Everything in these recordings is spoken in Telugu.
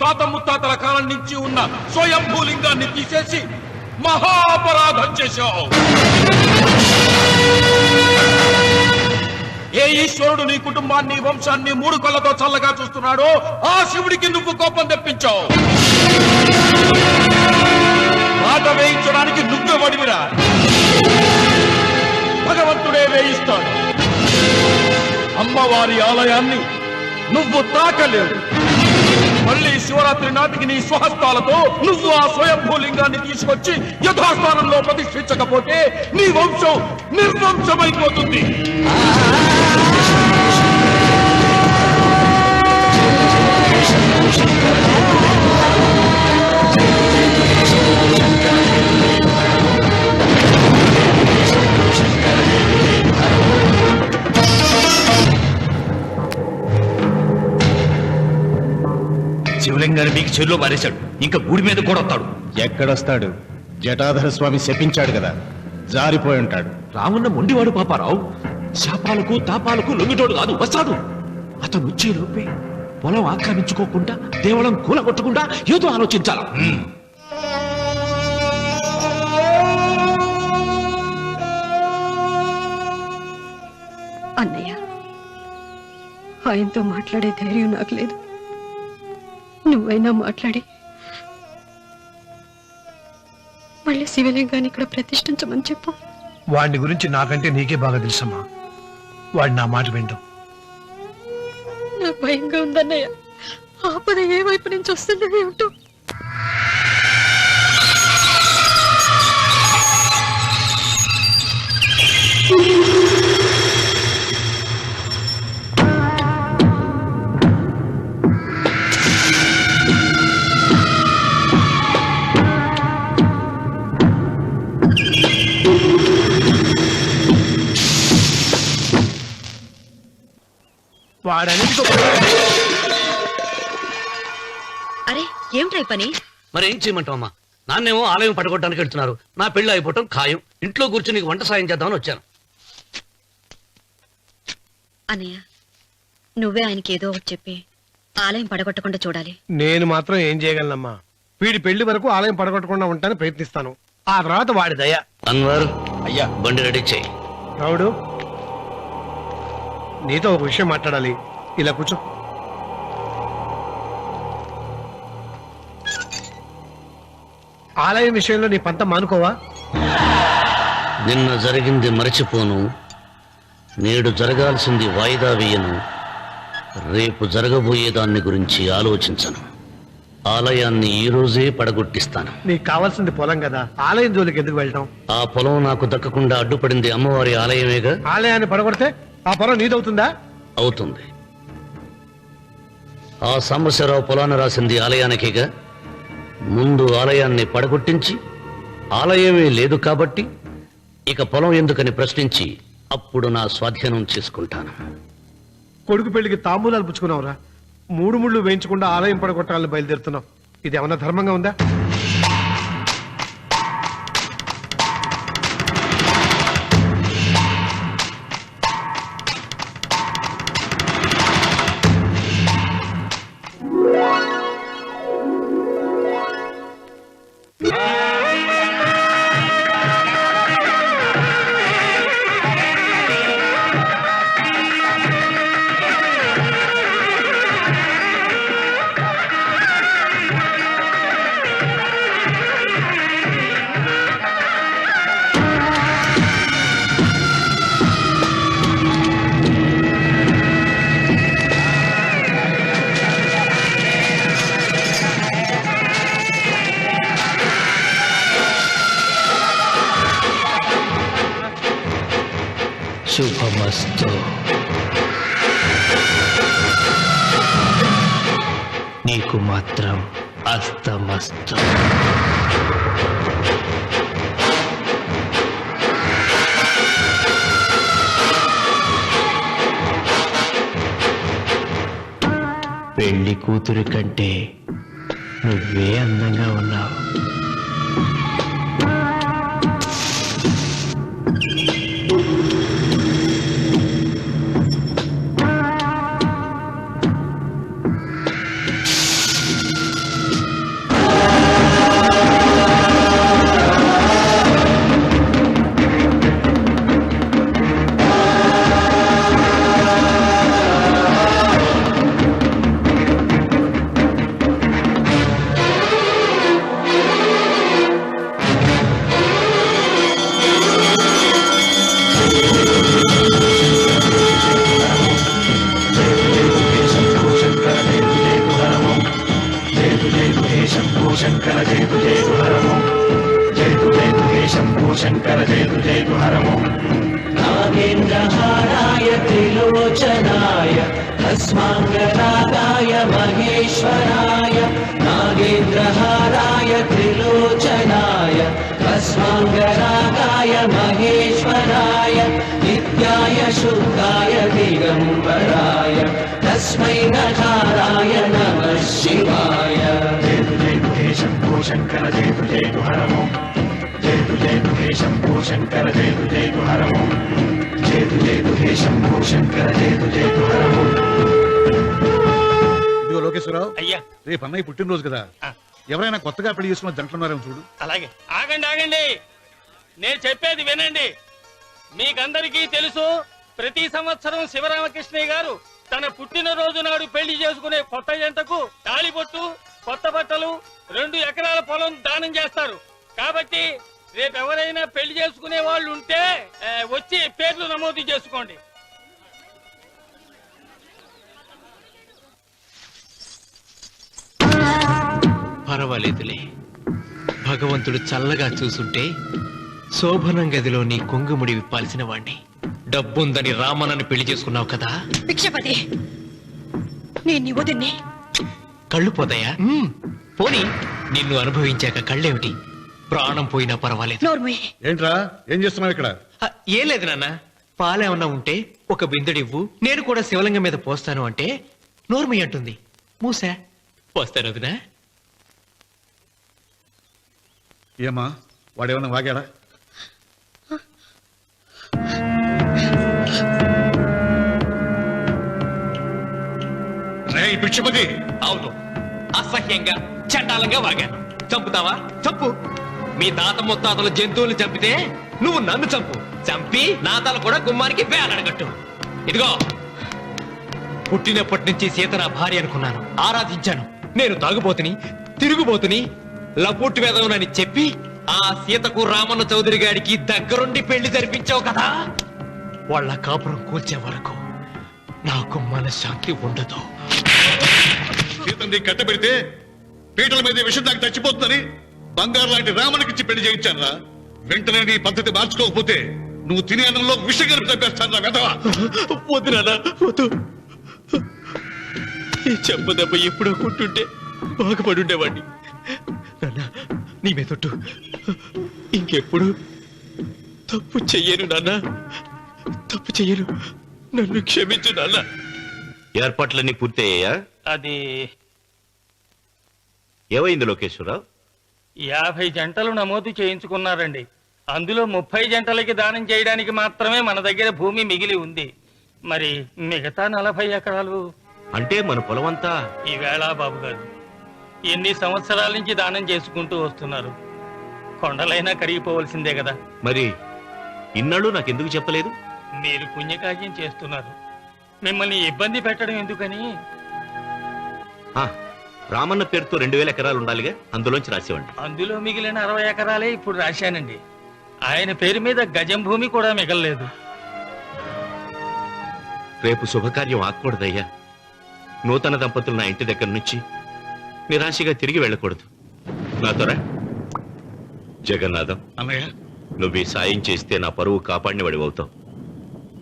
తాత ముత్తాతల కాలం నుంచి ఉన్న స్వయంభూలింగాన్ని తీసేసి మహాపరాధం చేశావు. ఏ ఈశ్వరుడు నీ కుటుంబాన్ని వంశాన్ని మూడు కళ్ళతో చల్లగా చూస్తున్నాడో ఆ శివుడికి నువ్వు కోపం తెప్పించావు. మాట వేయించడానికి నువ్వే వడివిరా. భగవంతుడే వేయిస్తాడు. అమ్మవారి ఆలయాన్ని నువ్వు తాకలేవు. మళ్ళీ శివరాత్రి నాటికి నీ స్వహస్తాలతో నువ్వు ఆ స్వయంభూలింగాన్ని తీసుకొచ్చి యథాస్థానంలో ప్రతిష్ఠించకపోతే నీ వంశం నిర్వంశమైపోతుంది. శివలింగాన్ని మీకు చెరులో మారేశాడు ఇంకా గుడి మీద కూడా వస్తాడు. ఎక్కడొస్తాడు? జటాధర స్వామి శపించాడు కదా. జారిపోయి ఉంటాడు. రామున్న మొండివాడు పాపారావు. శాపాలకు తాపాలకు లొంగిటోడు కాదు వస్తాడు అతను వచ్చే లోపే పొలం ఆక్రమించుకోకుండా దేవళం కూలగొట్టకుండా ఏదో ఆలోచించాల? అన్నయ్య ఆయనతో మాట్లాడే ధైర్యం నాకు లేదు. నువ్వైనా మాట్లాడి. మళ్ళీ శివలింగాన్ని ఇక్కడ ప్రతిష్ఠించమని చెప్పు. వాడిని గురించి నాకంటే నీకే బాగా తెలుసమ్మా. వాడు నా మాట వింటాం. నాకు భయంగా ఉందన్నయ్య. ఆపద ఏ వైపు నుంచి వస్తుందో ఏమిటో. వాడనేది అరే ఏమిట్రా ఈ పని? మరి ఏం చేయమంటావమ్మా? నాన్నేమో ఆలయం పడగొట్టడానికి వెళ్తున్నారు. నా పెళ్ళి అయిపోవటం ఖాయం. ఇంట్లో కూర్చుని నీకు వంట సాయం చేద్దామని వచ్చాను. అన్నయ్య నువ్వే ఆయనకి ఏదో ఒకటి చెప్పి ఆలయం పడగొట్టకుండా చూడాలి. నేను మాత్రం ఏం చేయగలనమ్మా? వీడి పెళ్ళి వరకు ఆలయం పడగొట్టకుండా ఉంటాను ప్రయత్నిస్తాను. ఆ తర్వాత వాడి దయ. అన్వర్ అయ్యా. బండి రెడీ చేయి. రావుడు నీతో ఒక విషయం మాట్లాడాలి. ఇలా కూర్చో. ఆలయం విషయంలో నీ పంత మానుకోవా? నిన్న జరిగింది మరచిపోను. నేడు జరగాల్సింది వాయిదా వేయను. రేపు జరగబోయే దాన్ని గురించి ఆలోచించను. ఆలయాన్ని ఈ రోజే పడగొట్టిస్తాను. నీకు కావాల్సింది పొలం కదా. ఆలయం జోలికి ఎందుకు వెళ్ళటం? ఆ పొలం నాకు దక్కకుండా అడ్డుపడింది అమ్మవారి ఆలయమేగా? ఆలయాన్ని పడగొడితే ఆ పొలం నీదవుతుందా? అవుతుంది. ఆ సాంబశివరావు పొలాన్ని రాసింది ఆలయానికిగా? ముందు ఆలయాన్ని పడగొట్టించి ఆలయమే లేదు కాబట్టి ఇక పొలం ఎందుకని ప్రశ్నించి అప్పుడు నా స్వాధీనం చేసుకుంటాను. కొడుకు పెళ్ళికి తాంబూలాలు పుచ్చుకున్నావురా. మూడు ముళ్ళు వేయించకుండా ఆలయం పడగొట్టాలని బయలుదేరుతున్నావు. ఇది ఏమన్నా ధర్మంగా ఉందా? శుభమస్తు నీకు మాత్రం అస్తమస్తు. పెళ్ళి కూతురు కంటే నువ్వే అందంగా ఉన్నావు. ोचनाय अस्माङ्गाय महेश्वराय नागेन्द्रहाराय त्रिलोचनाय अस्माङ्गाय महेश्वराय नित्याय शुद्धाय दिगम्बराय तस्मै नकाराय नमः शिवाय। जयुशम्भो शङ्कर जेतु हरमो जेतु जेतु हे शम्भो शङ्कर जेतु जेतु हरमो ఇదిగో లోకేశ్వరరావు అయ్యా. రేపు అన్నయ్య పుట్టినరోజు కదా. ఎవరైనా కొత్తగా పెళ్ళి చేసుకున్న జంటలున్నారేమో చూడు. అలాగే. ఆగండి ఆగండి. నేను చెప్పేది వినండి. మీకందరికీ తెలుసు ప్రతి సంవత్సరం శివరామకృష్ణయ్య గారు తన పుట్టినరోజు నాడు పెళ్ళి చేసుకునే కొత్త జంటకు తాళిబొట్టు కొత్త బట్టలు రెండు ఎకరాల పొలం దానం చేస్తారు. కాబట్టి రేపు ఎవరైనా పెళ్ళి చేసుకునే వాళ్ళు ఉంటే వచ్చి పేర్లు నమోదు చేసుకోండి. పర్వాలేదులే. భగవంతుడు చల్లగా చూసుంటే శోభనం గదిలో నీ కొంగుముడి విప్పాల్సిన వాణ్ణి. డబ్బుందని రామనని పెళ్ళి చేసుకున్నావు కదా? భిక్షపతి నేను నీ వదిన్ని. కళ్ళు పోతాయా. పోనీ నిన్ను అనుభవించాక కళ్ళేమిటి? ప్రాణం పోయినా పర్వాలేదు. నోర్మయ్య ఏంట్రా? ఏం చేస్తున్నావు ఇక్కడ? ఆ, ఏం లేదు నాన్న. పాలేమన్నా ఉంటే ఒక బిందెడివ్వు నేను కూడా శివలింగం మీద పోస్తాను అంటే నోర్మి అంటుంది. మూసా? పోస్తాను వదినా ఏమా వాడేమన్నా వాగాడా? రే పిచ్చిపతి అవును. అసహ్యంగా చండాలంగా వాగాను. చంపుతావా? చంపు. మీ తాత ముత్తాతలు జంతువులు చంపితే నువ్వు నన్ను చంపు. చంపి నా తల కూడా గుమ్మానికి వేలాడగట్టు. ఇదిగో పుట్టినప్పటి నుంచి సీత నా భార్య అనుకున్నాను. ఆరాధించాను. నేను తాగుబోతుని తిరుగుబోతుని లపూట్ వేదవునని చెప్పి ఆ సీతకు రామన్న చౌదరి గారికి దగ్గరుండి పెళ్ళి జరిపించావు కదా? వాళ్ళ కాపురం కూల్చే వరకు నాకు మనశ్శాంతి ఉండదు. సీతని కట్టబెడితే పీటల మీద విషం దాకా చచ్చిపోతుందని బంగారు లాంటి రామునికిచ్చి పెళ్ళి చేయించానురా. వెంటనే నీ పద్ధతి మార్చుకోకపోతే నువ్వు తినే అన్నంలో విషం కలిపి చంపేస్తాను రా వెధవా. వద్దు నాన్న వద్దు. ఈ ఎప్పుడో కొట్టుంటే బాగుపడి ఉండేవాడిని నాన్న నీ మీదొట్టు ఇంకెప్పుడు తప్పు చెయ్యను నాన్న. తప్పు చెయ్యను. నన్ను క్షమించు నాన్న. ఏర్పాట్లన్నీ పూర్తయ్యాయా? అది ఏమైంది లోకేశ్వరరావు? యాభై జంటలు నమోదు చేయించుకున్నారండి. అందులో ముప్పై జంటలకి దానం చేయడానికి మాత్రమే మన దగ్గర భూమి మిగిలి ఉంది. మరి మిగతా నలభై ఎకరాలు? అంటే మన పొలం అంతా ఈవేళ బాబు గారు ఎన్ని సంవత్సరాల నుంచి దానం చేసుకుంటూ వస్తున్నారు? కొండలైనా కరిగిపోవలసిందే కదా. మరి ఇన్నాళ్ళు నాకెందుకు చెప్పలేదు? మీరు పుణ్యకార్యం చేస్తున్నారు. మిమ్మల్ని ఇబ్బంది పెట్టడం ఎందుకని? ఆ, రామన్న పేరుతో రెండు వేల ఎకరాలు ఉండాలిగా అందులోంచి రాసేవండి అందులో మిగిలిన అరవై ఎకరాలే ఇప్పుడు రాశానండి. ఆయన పేరు మీద గజం భూమి కూడా మిగలలేదు. రేపు శుభకార్యం ఆకూడదయ్యా నూతన దంపతులు నా ఇంటి దగ్గర నుంచి నిరాశగా తిరిగి వెళ్ళకూడదు. నాతోరా జగన్నాథం అన్నయ్య నువ్వు ఈ సాయం చేస్తే నా పరువు కాపాడిన వాడి అవుతావు.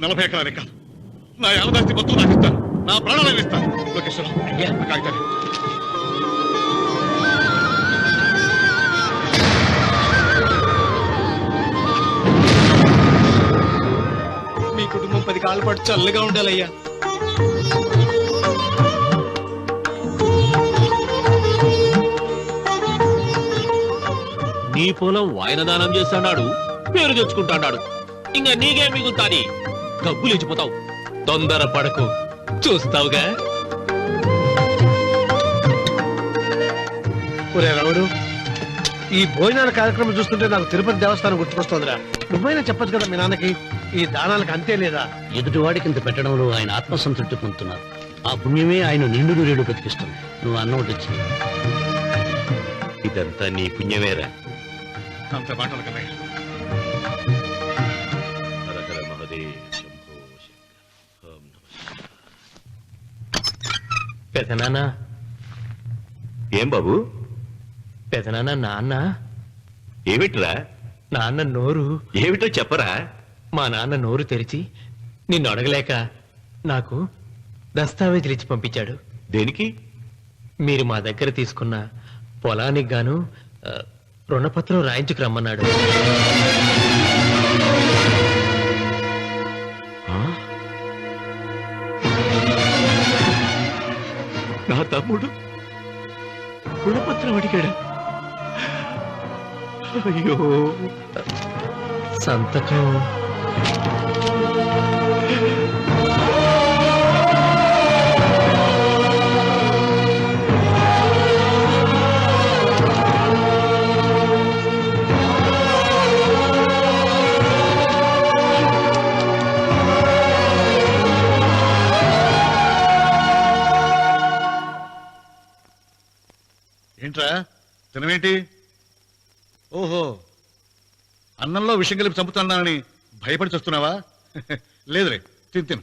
నలభై ఎకరాలే కాదు. నా యావదాస్తి మొత్తం నాకు ఇస్తాను. నా ప్రాణాలను ఇస్తాను. లోకేశ్వరం అయ్యా. నా కాగితాలు. పది కాళ్ళ పాటు చల్లగా ఉండాలయ్యా. నీ పొలం వాయన దానం చేస్తాడు పేరు తెచ్చుకుంటాడు ఇంకా నీకే మిగులుతాది? డబ్బు లేచిపోతావు తొందర పడకు. చూస్తావుగా? రావుడు ఈ భోజనాల కార్యక్రమం చూస్తుంటే నాకు తిరుపతి దేవస్థానం గుర్తుకొస్తోందిరా. నువ్వైనా చెప్పొచ్చు కదా మీ నాన్నకి? ఈ దానాలకు అంతే లేదా? ఎదుటివాడికి ఇంత పెట్టడంలో ఆయన ఆత్మసంతృప్తి పొందుతున్నారు. ఆ పుణ్యమే ఆయన నిండు నూరేడు బ్రతికిస్తుంది. నువ్వు అన్నం ఒకటి ఇచ్చి ఇదంతా నీ పుణ్యమేరా? అంత మాటలు నమః పెదనాన్న ఏం బాబు? పెదనాన్న నాన్న. ఏమిట్రా? నాన్న నోరు. ఏమిటో చెప్పరా? మా నాన్న నోరు తెరిచి నిన్ను అడగలేక నాకు దస్తావేజీలు ఇచ్చి పంపించాడు. దేనికి? మీరు మా దగ్గర తీసుకున్న పొలానికి గాను ఆ, రుణపత్రం రాయించుకు రమ్మన్నాడు? నా తమ్ముడు రుణపత్రం అడిగాడు. అయ్యో. సంతకం ఏంట్రా? తినవేంటి ఓహో. అన్నంలో విషం కలిపి చంపుతున్నానని భయపడి చూస్తున్నావా? లేదులే తిను తిను.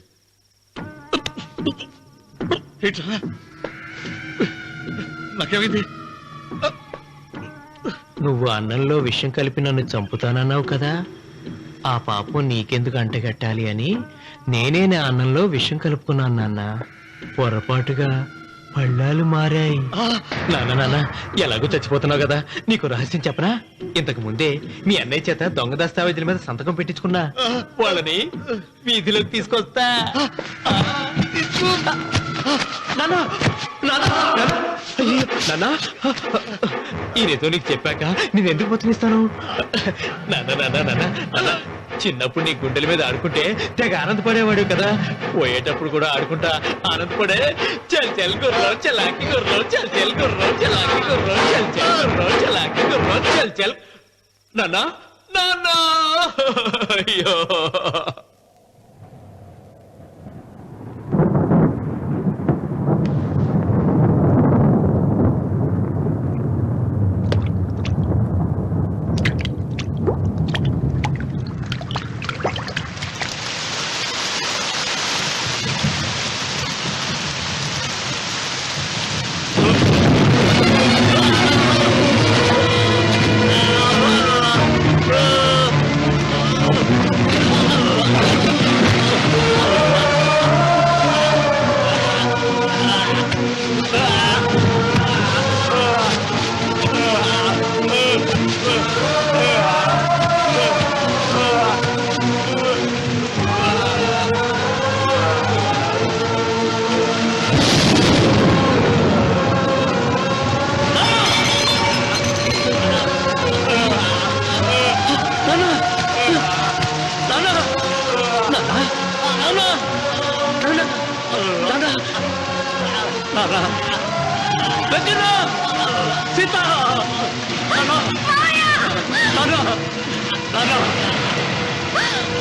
నాకేమైంది? నువ్వు అన్నంలో విషయం కలిపి నన్ను చంపుతానన్నావు కదా? ఆ పాపం నీకెందుకు అంటగట్టాలి అని నేనే నా అన్నంలో విషం కలుపుకున్నాను నాన్న. పొరపాటుగా పళ్ళాలు మారాయి. నాన్న నాన్న ఎలాగో చచ్చిపోతున్నావు కదా? నీకు రహస్యం చెప్పనా? ఇంతకు ముందే మీ అన్నయ్య చేత దొంగ దస్తావేజీల మీద సంతకం పెట్టించుకున్నా. వాళ్ళని వీధిలోకి తీసుకొస్తా. నాన్న నాన్న ఈ రేతో నీకు చెప్పాక నేను ఎందుకు బతుకిస్తాను నాన్న నాన్న నాన్న నాన్న. చిన్నప్పుడు నీ గుండెల మీద ఆడుకుంటే తెగ ఆనందపడేవాడు కదా. పోయేటప్పుడు కూడా ఆడుకుంటా ఆనందపడే. చల్ చల్ గుర్రో చలాకి గుర్రో చల్ చల్ గుర్రో చలాకి గుర్రో చల్ చల్ గుర్రో చలాకి గుర్రో చల్ చల్. నాన్న నాన్న. అయ్యో.